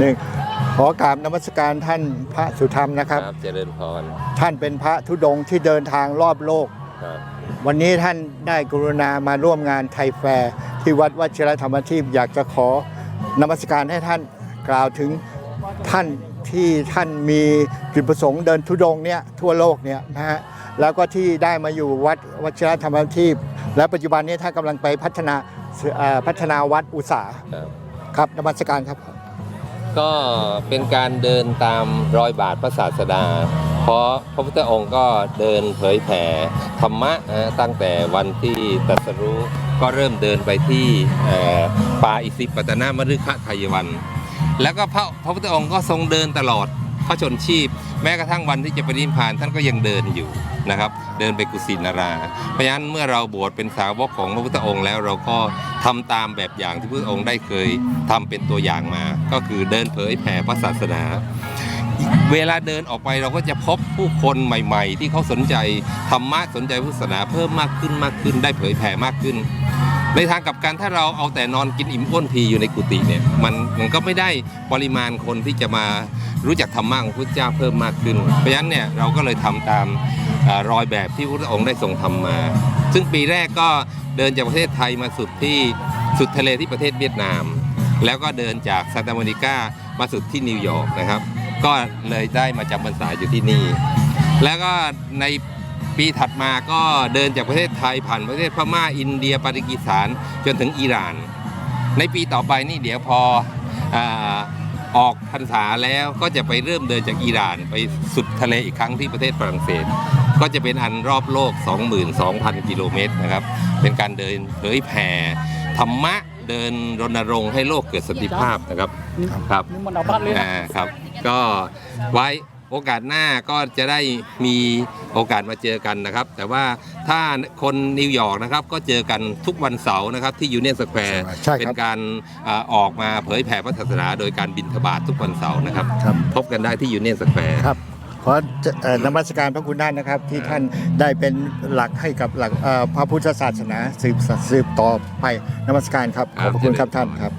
หนึ่งขอกราบนมัสการท่านพระสุธรรมนะครับครับ เจริญพรท่านเป็นพระธุดงค์ที่เดินทางรอบโลก ครับวันนี้ท่านได้กรุณามาร่วมงานไทยแฟร์ที่วัดวชิรธรรมทีพอยากจะขอนมัสการให้ท่านกล่าวถึงท่านที่ท่านมีจุดประสงค์เดินธุดงค์เนี่ยทั่วโลกเนี่ยนะฮะแล้วก็ที่ได้มาอยู่วัดวชิรธรรมทีพและปัจจุบันนี้ท่านกำลังไปพัฒนาเอ่อพัฒนาวัดอุตสาหครับครับนมัสการครับ ก็เป็นการเดินตามรอยบาทพระศาสดา เพราะพระพุทธองค์ก็เดินเผยแผ่ธรรมะตั้งแต่วันที่ตรัสรู้ก็เริ่มเดินไปที่ป่าอิสิปตนามฤคทายวัน แล้วก็พระพระพุทธองค์ก็ทรงเดินตลอด ระชนชีพ แม้กระทั่งวันที่จะปรินิพพานท่านก็ยังเดินอยู่นะครับ เดินไปกุสินารา เพราะฉะนั้นเมื่อเราบวชเป็นสาวกของพระพุทธองค์แล้วเราก็ทำตามแบบอย่างที่พระองค์ได้เคยทำเป็นตัวอย่างมา ก็คือเดินเผยแผ่พระศาสนาเวลาเดินออกไปเราก็จะพบผู้คนใหม่ ๆ ที่เขาสนใจธรรมะสนใจพุทธศาสนาเพิ่มมากขึ้นมากขึ้นได้เผยแผ่มากขึ้น ในทางกับกันถ้าเราเอาแต่นอนกินอิ่มอ้วนพีอยู่ในกุฏิเนี่ยมันมันก็ไม่ได้ปริมาณคนที่จะมารู้จักธรรมะของพระเจ้าเพิ่มมากขึ้น เพราะฉะนั้นเนี่ยเราก็เลยทำตามอรอยแบบที่พระองค์ได้ทรงทำมา ซึ่งปีแรกก็เดินจากประเทศไทยมาสุดที่สุดทะเลที่ประเทศเวียดนาม แล้วก็เดินจากซานตาโมนิกามาสุดที่นิวยอร์กนะครับ ก็เลยได้มาจำพรรษาอยู่ที่นี่ แล้วก็ใน ปีถัดมาก็เดินจากประเทศไทยผ่านประเทศพม่าอินเดียปากีสถานจนถึงอิหร่าน ในปีต่อไปนี่เดี๋ยวพออาออกพรรษาแล้วก็จะไปเริ่มเดินจากอิหร่านไปสุดทะเลอีกครั้งที่ประเทศฝรั่งเศส ก็จะเป็นอันรอบโลก 22,000 กิโลเมตรนะครับ เป็นการเดินเผยแผ่ธรรมะเดินรณรงค์ให้โลกเกิดสันติภาพนะครับ ครับนี่มันเอาบ้านเลยนะอ่าครับ ก็ไว้ โอกาสหน้าก็จะได้มีโอกาสมาเจอกันนะครับ แต่ว่าถ้าคนนิวยอร์กนะครับก็เจอกันทุกวันเสาร์นะครับที่ยูเนียนสแควร์ใช่ครับเป็นการอ่าออกมาเผยแผ่พระศาสนาโดยการบินทบาททุกวันเสาร์นะครับ ครับ พบกันได้ที่ยูเนียนสแควร์ ครับขอเอ่อนมัสการพระคุณท่านนะครับ ที่ท่านได้เป็นหลักให้กับหลักเอ่อพระพุทธศาสนาสืบสืบต่อไปนมัสการครับ ขอบพระคุณครับท่านครับ